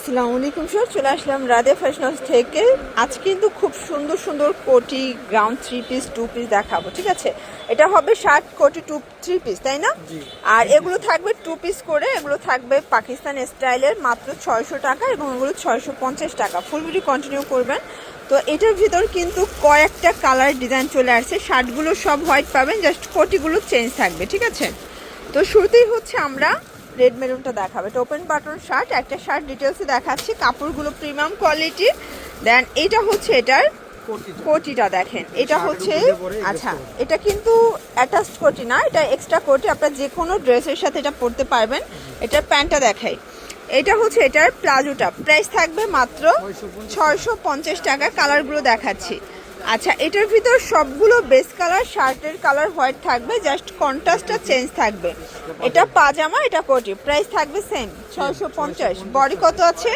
আসসালামু আলাইকুম স্যার চলে আসলাম রাধে ফ্যাশন হাউস থেকে। আজ কিন্তু খুব সুন্দর সুন্দর কোটি ground three piece two piece দেখাবো ঠিক আছে? এটা হবে ষাট কোটি টু থ্রি পিস তাই না? আর এগুলো থাকবে টু পিস করে এগুলো থাকবে পাকিস্তান স্টাইলের মাত্র ছয়শো টাকা এবং এগুলো ছয়শো পঞ্চাশ টাকা। ফুল ভিডিও কন্টিনিউ করবেন। তো এটার ভিতর কিন্তু কয়েকটা কালার ডিজাইন চলে আসছে। শার্টগুলো সব হোয়াইট পাবেন জাস্ট কোটিগুলো চেঞ্জ থাকবে ঠিক আছে? তো শুরুতেই হচ্ছে আমরা রেড মেরুনটা দেখাবে। এটা ওপেন বাটন শার্ট একটা শার্ট ডিটেলসে দেখাচ্ছি কাপড়গুলো প্রিমিয়াম কোয়ালিটির দেন এটা হচ্ছে এটার কোটিটা। দেখেন। এটা হচ্ছে আচ্ছা এটা কিন্তু অ্যাটাচড কোটি না এটা এক্সট্রা কোটি আপনার যে কোনো ড্রেসের সাথে এটা পরতে পারবেন। এটার প্যান্টটা দেখাই। এটা হচ্ছে এটার প্লাজোটা। প্রাইস থাকবে মাত্র ছয়শো পঞ্চাশ টাকা। কালারগুলো দেখাচ্ছি। আচ্ছা এটার ভিতর সবগুলো বেস কালার শার্টের কালার হোয়াইট থাকবে জাস্ট কন্ট্রাস্টটা চেঞ্জ থাকবে। এটা পাজামা এটা কোটি। প্রাইস থাকবে সেম ছয়শো পঞ্চাশ। বডি কত আছে?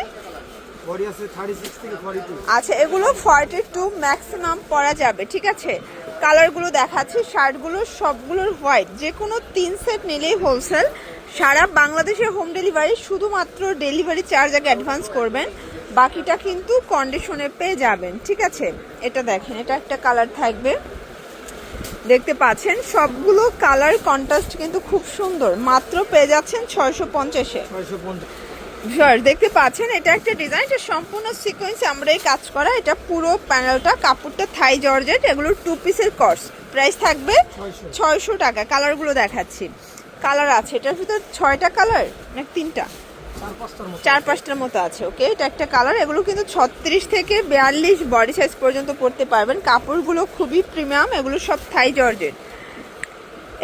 আচ্ছা এগুলো ফর্টি টু ম্যাক্সিমাম পরা যাবে ঠিক আছে? কালারগুলো দেখাচ্ছি শার্টগুলো সবগুলোর হোয়াইট যে কোনো তিন সেট নিলেই হোলসেল সারা বাংলাদেশের হোম ডেলিভারি শুধুমাত্র ডেলিভারি চার্জ আগে অ্যাডভান্স করবেন। বাকিটা কিন্তু কন্ডিশনে পেয়ে যাবেন ঠিক আছে? এটা দেখেন এটা একটা কালার থাকবে। দেখতে পাচ্ছেন সবগুলো কালার কন্ট্রাস্ট কিন্তু খুব সুন্দর। মাত্র পেয়ে যাচ্ছেন ছয়শো পঞ্চাশে। দেখতে পাচ্ছেন এটা একটা ডিজাইন এটা সম্পূর্ণ সিকোয়েন্স আমরা এই কাজ করা এটা পুরো প্যানেলটা কাপড়টা থাই জর্জেট এগুলো টু পিসের কর্স প্রাইস থাকবে ছয়শো। ছয়শো টাকা কালারগুলো দেখাচ্ছি। কালার আছে এটার ভিতর ছয়টা কালার না তিনটা? চার পাঁচটার মতো আছে ওকে এটা একটা কালার এগুলো কিন্তু ছত্রিশ থেকে বিয়াল্লিশ বডি সাইজ পর্যন্ত পড়তে পারবেন। কাপড়গুলো খুবই প্রিমিয়াম এগুলো সব থাই জর্জেট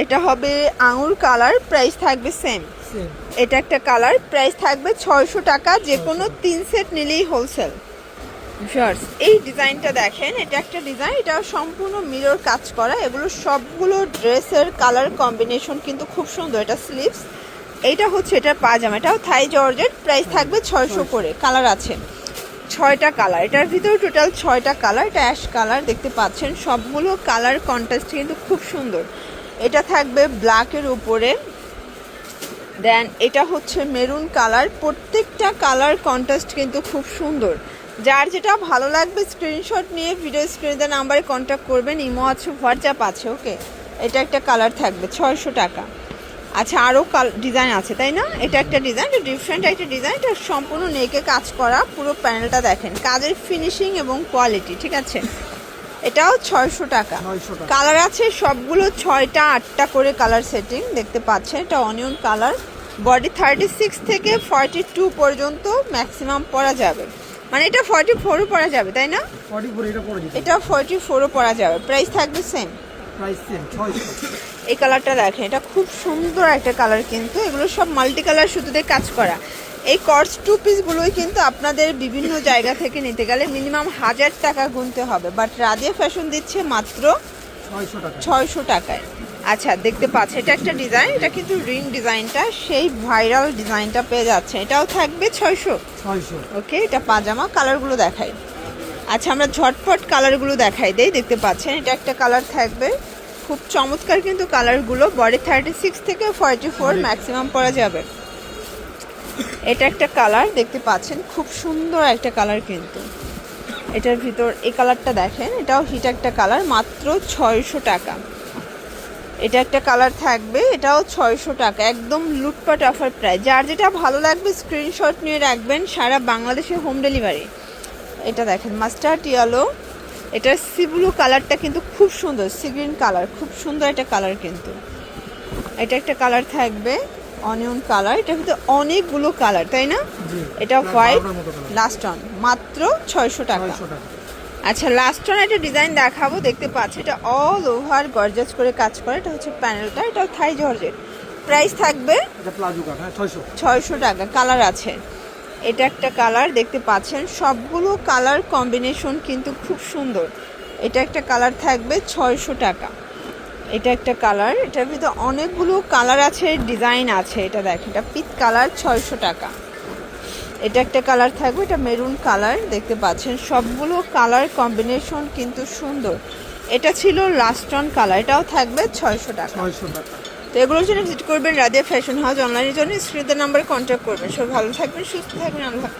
এটা হবে আঙুর কালার প্রাইস থাকবে সেম সেম এটা একটা কালার প্রাইস থাকবে ছয়শো টাকা যে কোনো তিন সেট নিলেই হোলসেল শার্টস এই ডিজাইনটা দেখেন এটা একটা ডিজাইন এটা সম্পূর্ণ মিরর কাজ করা। এগুলো সবগুলো ড্রেসের কালার কম্বিনেশন কিন্তু খুব সুন্দর। এটা স্লিভস এইটা হচ্ছে এটা পাজামা এটাও থাই জর্জেট প্রাইস থাকবে ছয়শো করে। কালার আছে। ছয়টা কালার এটার ভিতরে টোটাল ছয়টা কালার এটা অ্যাশ কালার দেখতে পাচ্ছেন। সবগুলো কালার কন্ট্রাস্ট কিন্তু খুব সুন্দর। এটা থাকবে ব্ল্যাকের উপরে। দেন এটা হচ্ছে মেরুন কালার প্রত্যেকটা কালার কন্ট্রাস্ট কিন্তু খুব সুন্দর। যার যেটা ভালো লাগবে স্ক্রিনশট নিয়ে ভিডিও স্ক্রিনে নাম্বারে কন্ট্যাক্ট করবেন। ইমো আছে হোয়াটসঅ্যাপ আছে ওকে এটা একটা কালার থাকবে, ছয়শো টাকা। আচ্ছা আরও কাল ডিজাইন আছে তাই না? এটা একটা ডিজাইন এটা ডিফারেন্ট একটা ডিজাইন এটা সম্পূর্ণ নেকে কাজ করা পুরো প্যানেলটা দেখেন। কাজের ফিনিশিং এবং কোয়ালিটি ঠিক আছে? এটাও ছয়শো টাকা। কালার আছে সবগুলো ছয়টা আটটা করে কালার সেটিং দেখতে পাচ্ছেন? এটা onion colour body thirty six থেকে ফর্টি টু পর্যন্ত ম্যাক্সিমাম পরা যাবে। মানে এটা ফর্টি ফোরও পরা যাবে তাই না? এটা ফর্টি ফোরও পরা যাবে। প্রাইস থাকবে সেম প্রাইস সেম ছয়শো এই কালারটা দেখেন এটা খুব সুন্দর একটা কালার কিন্তু এগুলো সব মাল্টি কালার সুতোতে কাজ করা। এই কর্স টু পিসগুলোই কিন্তু আপনাদের বিভিন্ন জায়গা থেকে নিতে গেলে মিনিমাম হাজার টাকা গুনতে হবে। বাট রাজিয়া ফ্যাশন দিচ্ছে মাত্র ছয়শো টাকায়। আচ্ছা দেখতে পাচ্ছি এটা একটা ডিজাইন এটা কিন্তু রিং ডিজাইনটা সেই ভাইরাল ডিজাইনটা পেয়ে যাচ্ছে। এটাও থাকবে ছয়শো। ছয়শো। ওকে এটা পাজামা কালারগুলো দেখাই। আচ্ছা আমরা ঝটপট কালারগুলো দেখাই দেই দেখতে পাচ্ছেন এটা একটা কালার থাকবে। খুব চমৎকার কিন্তু কালারগুলো বডি থার্টি সিক্স থেকে ফর্টি ফোর ম্যাক্সিমাম পরা যাবে। এটা একটা কালার দেখতে পাচ্ছেন খুব সুন্দর একটা কালার কিন্তু। এটার ভিতর এই কালারটা দেখেন এটাও হিট একটা কালার মাত্র ছয়শো টাকা। এটা একটা কালার থাকবে এটাও ছয়শো টাকা একদম লুটপাট অফার প্রায় যার যেটা ভালো লাগবে স্ক্রিনশট নিয়ে রাখবেন সারা বাংলাদেশে হোম ডেলিভারি এটা দেখেন মাস্টার্ড ইয়েলো এটার সিব্লু কালারটা কিন্তু খুব সুন্দর সিগ্রিন কালার খুব সুন্দর একটা কালার কিন্তু। এটা একটা কালার থাকবে অনিয়ন কালার এটা কিন্তু অনেকগুলো কালার তাই না? এটা হোয়াইট লাস্ট অন মাত্র ছয়শো টাকা। আচ্ছা লাস্ট ওয়ান একটা ডিজাইন দেখাবো দেখতে পাচ্ছি। এটা অল ওভার গর্জাস করে কাজ করে। এটা হচ্ছে প্যানেলটা এটা থাই জর্জেট প্রাইস থাকবে হ্যাঁ ছয়শো। টাকা কালার আছে। এটা একটা কালার, দেখতে পাচ্ছেন। সবগুলো কালার কম্বিনেশন কিন্তু খুব সুন্দর। এটা একটা কালার থাকবে ছয়শো টাকা। এটা একটা কালার, এটার ভিতরে অনেকগুলো কালার আছে, ডিজাইন আছে। এটা দেখেন, এটা পিত কালার, ছয়শো টাকা। এটা একটা কালার থাকবে, এটা মেরুন কালার, দেখতে পাচ্ছেন। সবগুলো কালার কম্বিনেশন কিন্তু সুন্দর। এটা ছিল লাস্টন কালার, এটাও থাকবে ছয়শো টাকা। ছয়শো টাকা। তো এগুলোর জন্য ভিজিট করবেন রাধিয়া ফ্যাশন হাউস অনলাইনের জন্য স্ক্রিনের নাম্বারে কন্ট্যাক্ট করবেন। সব ভালো থাকবেন, সুস্থ থাকবেন, আল্লাহ